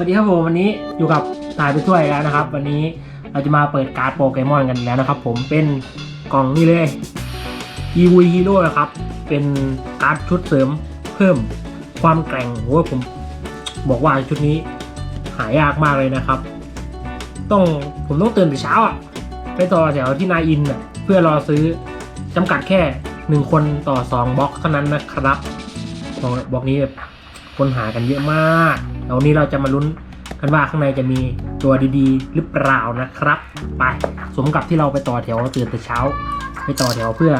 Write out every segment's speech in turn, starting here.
วัสดีครับผมวันนี้อยู่กับตายไปถ้วยแล้วนะครับ วันนี้เราจะมาเปิดการ์ดโปเกมอนกันแล้วนะครับ ผมเป็นกล่องนี้เลยอีวีฮีโร่นะครับ เป็นการ์ดชุดเสริมเพิ่มความแกร่งโอ้ผมบอกว่าชุดนี้หายากมากเลยนะครับ ต้องผมต้องตื่นแต่เช้าอะไปต่อแถวที่นายอินอะเพื่อรอซื้อจำกัดแค่หนึ่งคนต่อสองบล็อกเท่านั้นนะครับบล็อกบอกนี้ คนหากันเยอะมากแล้ววันนี้เราจะมาลุ้นกันว่าข้างในจะมีตัวดีๆ หรือเปล่านะครับ ไปสมกับที่เราไปต่อแถวตื่นแต่เช้า ไปต่อแถวเพื่อ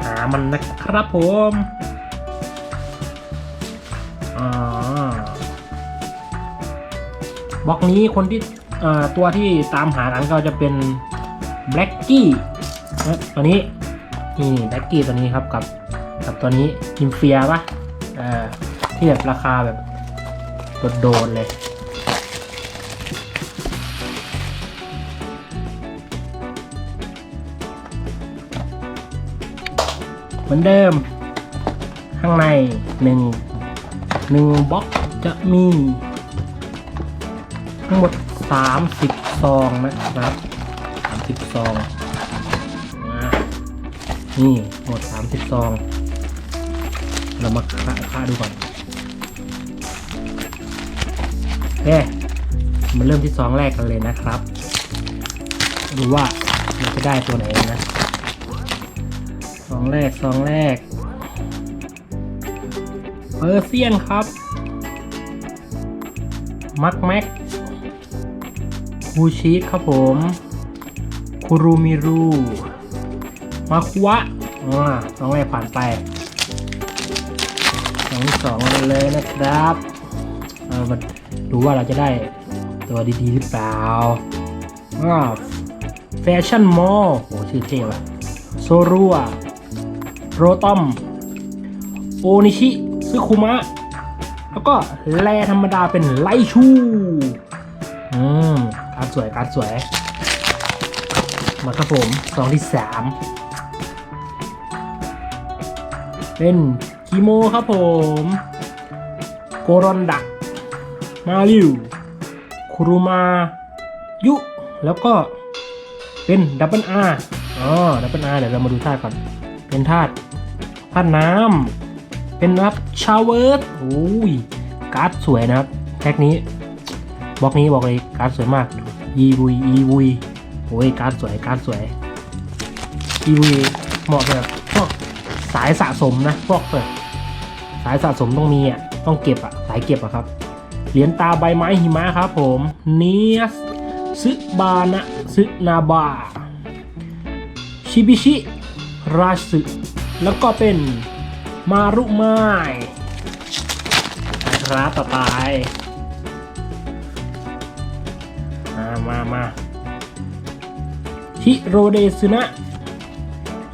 หามันนะครับผมอ่าบล็อกนี้คนที่ตัวที่ตามหากันก็จะเป็นแบล็กกี้ตัวนี้นี่แบล็กกี้ตัวนี้ครับกับกับตัวนี้อินเฟียปะอ่าที่แบบราคาแบบโดดๆเลยเหมือนเดิม ข้างในหนึ่งหนึ่งบล็อกจะมี ทั้งหมด 30 ซองนะครับ 30 ซอง นี่หมด 30 ซอง เรามาค่าดูก่อน เค มาเริ่มที่ซองแรกกันเลยนะครับ ดูว่าเราจะได้ตัวไหนนะ ซองแรก ซองแรก เปอร์เซียนครับ มักแม็กคูชิครับผม คูรูมิรู มาควะอ่าซองแรกผ่านไป สองที่สองกันเลยนะครับ ดูว่าเราจะได้ตัวดีๆหรือเปล่าอ่าแฟชั่นมอลโหชื่อเท่ว่ะโซรัวโรตอม โอนิชิซึคุมะ แล้วก็แลธรรมดาเป็นไลชูอืมการดสวยการดสวย มาครับผมซองที่สามเป็นกิโมครับผม โกรอนดัก มาริวคุรุมายุ แล้วก็เป็นดับเบิลอาร์อ๋อดับเบิลอาร์เดี๋ยวเรามาดูธาตุก่อน เป็นธาตุธาตุน้ำเป็นรับชาวเวิร์ดโอ้ยการ์ดสวยนะครับแพ็คนี้บล็อกนี้บอกเลยการ์ดสวยมากอีวุยอีวุยโอ้ยการ์ดสวยการ์ดสวยอีวุยเหมาะแบบพวกสายสะสมนะพวกแบบสายสะสมต้องมีอะต้องเก็บอะสายเก็บอะครับ เหรียญตาใบไม้หิมะครับผมเนียสซึบานะซึนาบาชิบิชิ ราสึแล้วก็เป็นมารุไม้นะครับต่อไปมามามาฮิโรเดซึนะ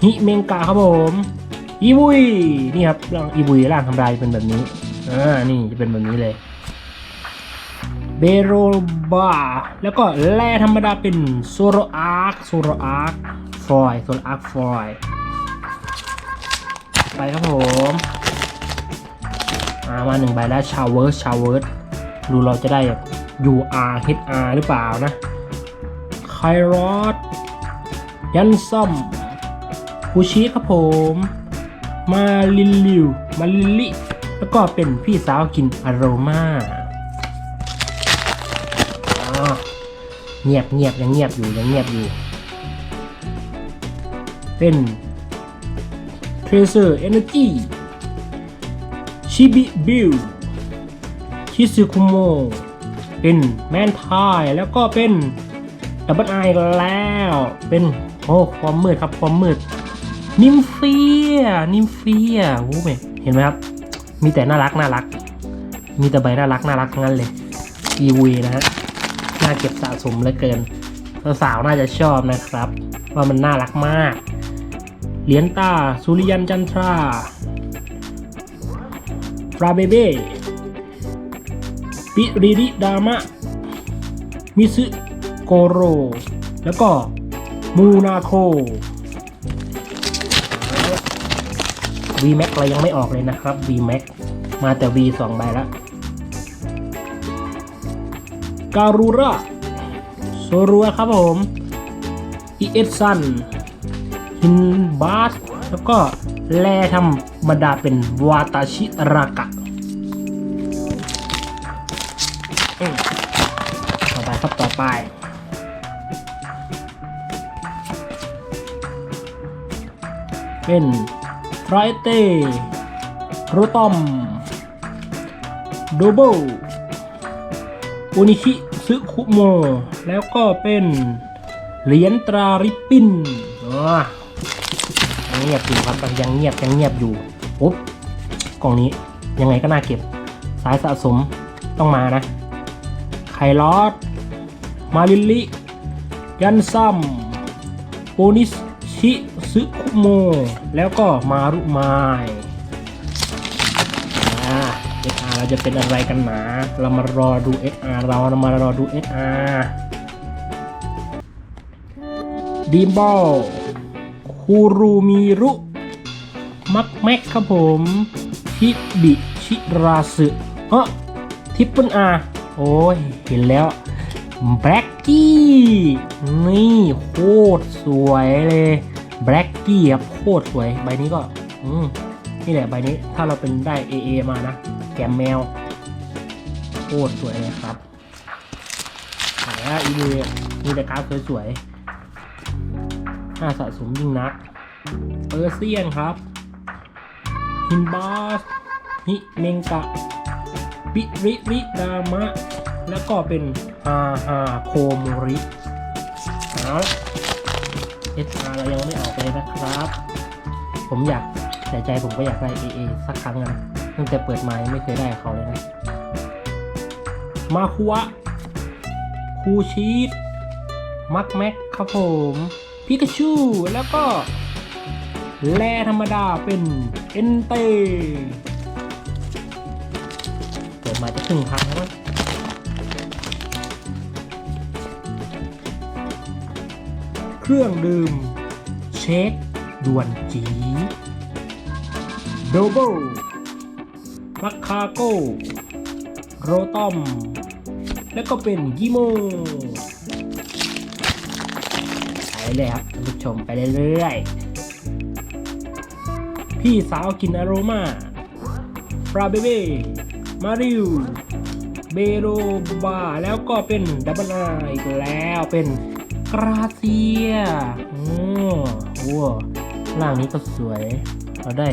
ฮิเมงกะครับผมอีบุย นี่ครับร่างอีบุยร่างทำลายเป็นแบบนี้อ่านี่จะเป็นแบบนี้เลย เบโรบาแล้วก็แร่ธรรมดาเป็นโซโรอาร์คโซโรอาร์คฟอยโซโรอาร์คฟอยไปครับผมอามาหนึ่งใบแล้วชาวเวิร์สชาวเวิร์สดูเราจะได้แบบ UR HR หรือเปล่านะไครอสยันซัมคูชิครับผม มาลิลิว มาลิลิ แล้วก็เป็นพี่สาวกินอโรมา่า เงียบเงียบยังเงียบอยู่ยังเงียบอยู่ เป็น Tracer Energy ชิบิบิลชิซึคุโมเป็นแมนทายแล้วก็เป็นดับเบิลไอแล้ว เป็นโอ้ความมืดครับความมืด นิมเฟียนิมเฟียโอ้ยเห็นไหมครับ มีแต่น่ารักน่ารัก มีแต่ใบน่ารักน่ารักทั้งนั้นเลยอีวีนะฮะาเก็บสะสมเหลือเกินสาวๆน่าจะชอบนะครับ ว่ามันน่ารักมาก เหรียญตาสุริยันจันทราฟราเบเบ้ปิริริดามะ มิซึโกโร แล้วก็มูนาโค VMAX เรายังไม่ออกเลยนะครับ VMAX มาแต่ V 2ใบแล้ว การูระโซรัวครับผมอีเอสซันฮินบาสแล้วก็แลธรรมดาเป็นวาตาชิรากะต่อไปครับต่อไปเป็นไรเต้โรตอมโดโบ อุนิชิซึคุโม แล้วก็เป็นเหรียญตราริบบิ้นอ่ายังเงียบอยู่ครับยังเงียบยังเงียบอยู่ปุ๊บกล่องนี้ยังไงก็น่าเก็บ สายสะสมต้องมานะไคลอสมาลิลลิยันซัมโปนิชิซึคุโม แล้วก็มารุไม จะเป็นอะไรกันหนา เรามารอดู SR เราเรามารอดู SR ดีมบอลคูรูมิรุมักแม็กครับผมฮิบิชิราสึเฮ้ทิปเปิลอาโอ้ย เห็นแล้วแบล็กกี้นี่โคตรสวยเลยแบล็กกี้ครับโคตรสวย ใบนี้ก็ อืมนี่แหละใบนี้ถ้าเราเป็นได้ AA มานะ กมแมวโคตรสวยเลยครับขายอะอีเดมีแต่การดสวยๆน่าสะสมยิ่งนักเปอร์เซียนครับฮินบาสฮิเมงกะบิริริดามะ แล้วก็เป็นฮาฮาโคโมริเอาเอสอาร์เรายังไม่ออกเลยนะครับ ผมอยากแต่ใจผมก็อยากได้ AA สักครั้งนะ ตั้งแต่เปิดมายังไม่เคยได้เขาเลยนะ มาคุวะคูชีตมักแม็กครับผมพิกาชูแล้วก็แลธรรมดาเป็นเอนเตเปิดมาจะครึ่งพันแล้วมั้งเครื่องดื่ม เช็คด่วนจีโดโบ มัคคาโกโรตอม แล้วก็เป็นกิโมไปเลยครับท่านผู้ชมไปเรื่อยๆ พี่สาวกินอโรมาฟราเบเบมาริวเบโรบา แล้วก็เป็นดับเบิลออีกแล้วเป็นกราเซีย โอ้โหร่างนี้ก็สวย เราได้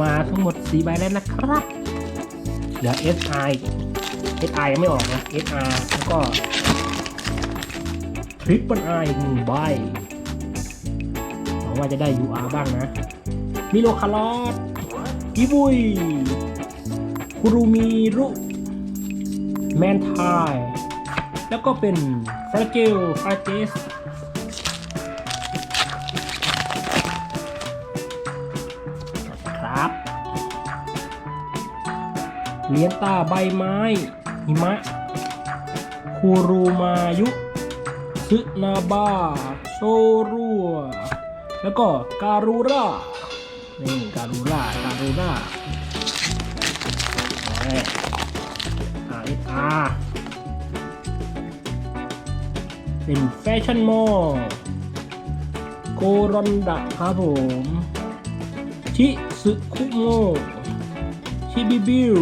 มาทั้งหมด4ใบแล้วนะครับเหลือ SI SI ยังไม่ออกนะ SR แล้วก็ทริปเปิลไอหนึ่งใบหวังว่าจะได้ UR บ้างนะ มิโลคาร์ลอสกิบุยคุรุมิรุแมนทาย แล้วก็เป็นฟราเจลฟราเจส เหรียญตาใบไม้ หิมะ คูรูมายุซึนาบา โซรัว แล้วก็การูรานี่การูราการูราเอ้ย RSR เป็นแฟชั่นมอลโกรอนดะครับผม ชิซึคุโมชิบิบิว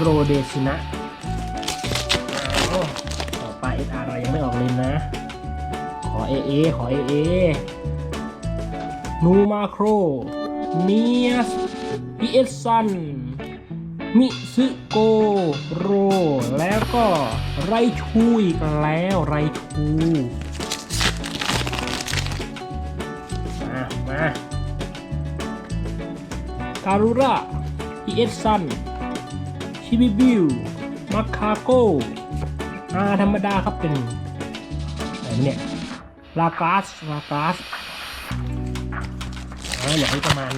โรเดชินะอ้าวต่อไป SR เรายังไม่ออกเลยนะ ขอ AA ขอ AA นูมาโครเนียสพีเอสซัน มิซึโกโร แล้วก็ไรชูอีกแล้วไรชูมามาการุระพีเอสซัน ชิบิบิวมาคาโกอาธรรมดาครับเป็นอะไรเนี่ยลากาสลากาสอ่าเหลืออีกประมาณ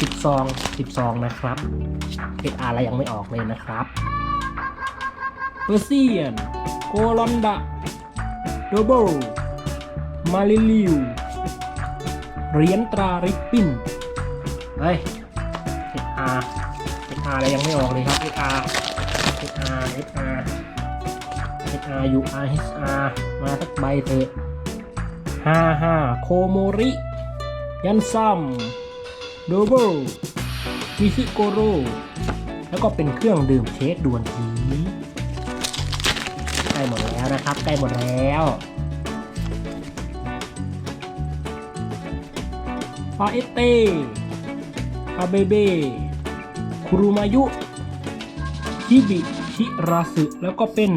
สิบซองสิบซองนะครับเออาร์อะไรยังไม่ออกเลยนะครับเปอร์เซียนโกลอนดะโดโบมาลิลิวเหรียญตราริบบิ้นเฮ้ย SR SR อะไรยังไม่ออกเลยครับ SR SR HR HR U R H R มาสักใบเถอะห้าห้าโคโมริ ยันซัมโดโบมิซิโกโรแล้วก็เป็นเครื่องดื่มเชคด่วนทีใกล้หมดแล้วนะครับใกล้หมดแล้วปาเอตเต้ปาเบเบ คุรุมายุคิบิชิราสึแล้วก็เป็น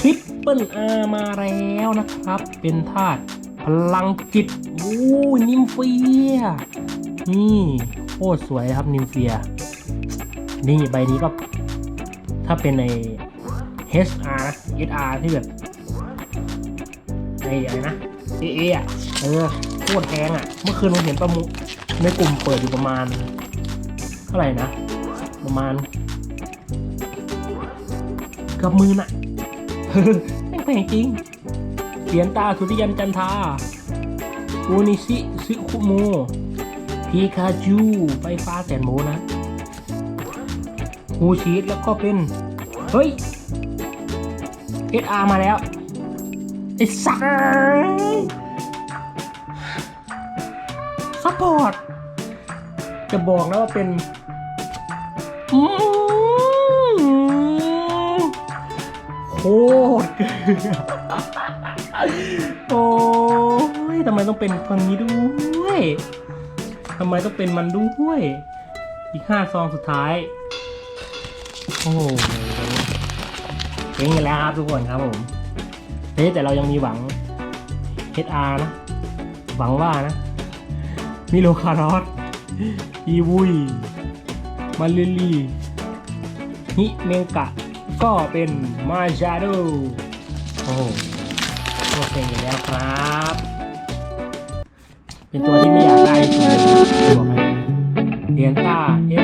ทริปเปิลอามาแล้วนะครับ เป็นธาตุพลังจิตโอ้ยนิมเฟีย นี่โคตรสวยครับนิมเฟีย นี่ใบนี้ก็ ถ้าเป็นใน HR นะ HR ที่แบบไอ้อะไรนะ AA อะเออโคตรแพงอะ เมื่อคืนผมเห็นประมุในกลุ่มเปิดอยู่ประมาณเท่าไหร่นะ ประมาณเกับหมืนอะแม่งแพงจริงเสียนตาสุริยันจันทาโอนิชิซึคุโมพีคาจูไฟฟ้าแสนโมนะฮูชีสแล้วก็เป็น เฮ้ย SR มาแล้ว ไอ้สักซัพพอร์ต จะบอกนะว่าเป็น โคตรเกลือโอ้ยทำไมต้องเป็นคนนี้ด้วยทำไมต้องเป็นมันด้วย อีกห้าซองสุดท้าย โอ้โหเก่งแล้วครับทุกคนครับผมเฮ้แต่เรายังมีหวัง HR นะ หวังว่านะ มิโลคารอสอีวุย มาลิลีฮิเมงกะ ก็เป็นมาจาโดโอ้โหโคตรเก่งอยู่แล้วครับ เป็นตัวที่ไม่อยากได้ที่สุดเลยบอกให้เดียนต้าเอ